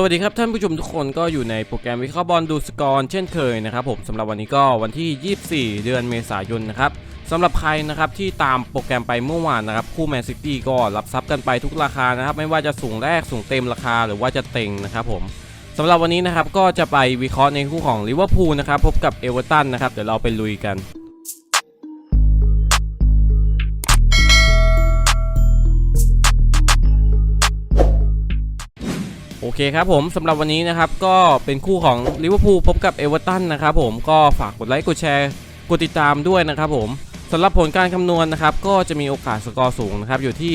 สวัสดีครับท่านผู้ชมทุกคนก็อยู่ในโปรแกรมวิเคราะห์บอลดูสกอร์เช่นเคยนะครับผมสำหรับวันนี้ก็วันที่ 24 เดือนเมษายนนะครับสำหรับใครนะครับที่ตามโปรแกรมไปเมื่อวานนะครับคู่แมนซิตี้ก็รับทรัพย์กันไปทุกราคานะครับไม่ว่าจะสูงแรกสูงเต็มราคาหรือว่าจะเต็งนะครับผมสำหรับวันนี้นะครับก็จะไปวิเคราะห์ในคู่ของลิเวอร์พูลนะครับพบกับเอเวอร์ตันนะครับเดี๋ยวเราไปลุยกัน โอเคครับผมสำหรับวันนี้นะครับก็เป็นคู่ของลิเวอร์พูลพบกับเอเวอร์ตันนะครับผมก็ฝากกดไลค์กดแชร์กดติดตามด้วยนะครับผมสำหรับผลการคำนวณนะครับก็จะมีโอกาสสกอร์สูงนะครับอยู่ที่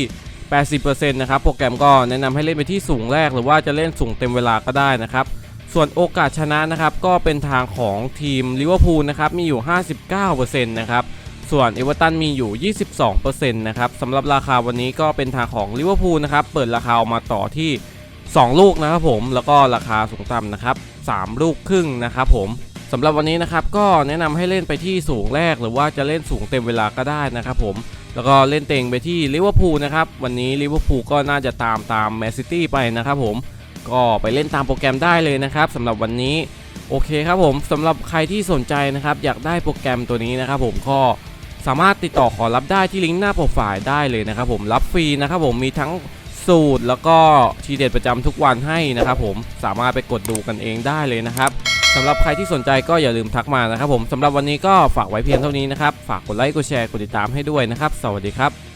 80%นะครับโปรแกรมก็แนะนำให้เล่นไปที่สูงแรกหรือว่าจะเล่นสูงเต็มเวลาก็ได้นะครับส่วนโอกาสชนะนะครับก็เป็นทางของทีมลิเวอร์พูลนะครับมีอยู่ 59%นะครับส่วนเอเวอร์ตันมีอยู่ 22%นะครับสำหรับราคาวันนี้ก็เป็นทางของลิเวอร์พูลนะครับเปิดราคาออกมาต่อที่ 2 ลูกนะครับผมแล้วก็ราคาสูงต่ำนะครับ 3 ลูกครึ่งนะครับผมสำหรับวันนี้นะครับก็แนะนำให้เล่นไปที่สูงแรกหรือว่าจะเล่นสูงเต็มเวลาก็ได้นะครับผมแล้วก็เล่นเต็งไปที่ลิเวอร์พูลนะครับวันนี้ลิเวอร์พูลก็น่าจะตามตามแมนซิตี้ไปนะครับผมก็ไปเล่นตามโปรแกรมได้เลยนะครับสำหรับวันนี้โอเคครับผมสำหรับใครที่สนใจนะครับอยากได้โปรแกรมตัวนี้นะครับผมก็สามารถติดต่อขอรับได้ที่ลิงก์หน้าโปรไฟล์ได้เลยนะครับผมรับฟรีนะครับผมมีทั้ง สูตร แล้วก็ทีเด็ดประจำทุกวันให้นะครับผมสามารถไปกดดูกันเองได้เลยนะครับสำหรับใครที่สนใจก็อย่าลืมทักมานะครับผมสำหรับวันนี้ก็ฝากไว้เพียงเท่านี้นะครับ ฝากกดไลค์กดแชร์กดติดตามให้ด้วยนะครับ สวัสดีครับ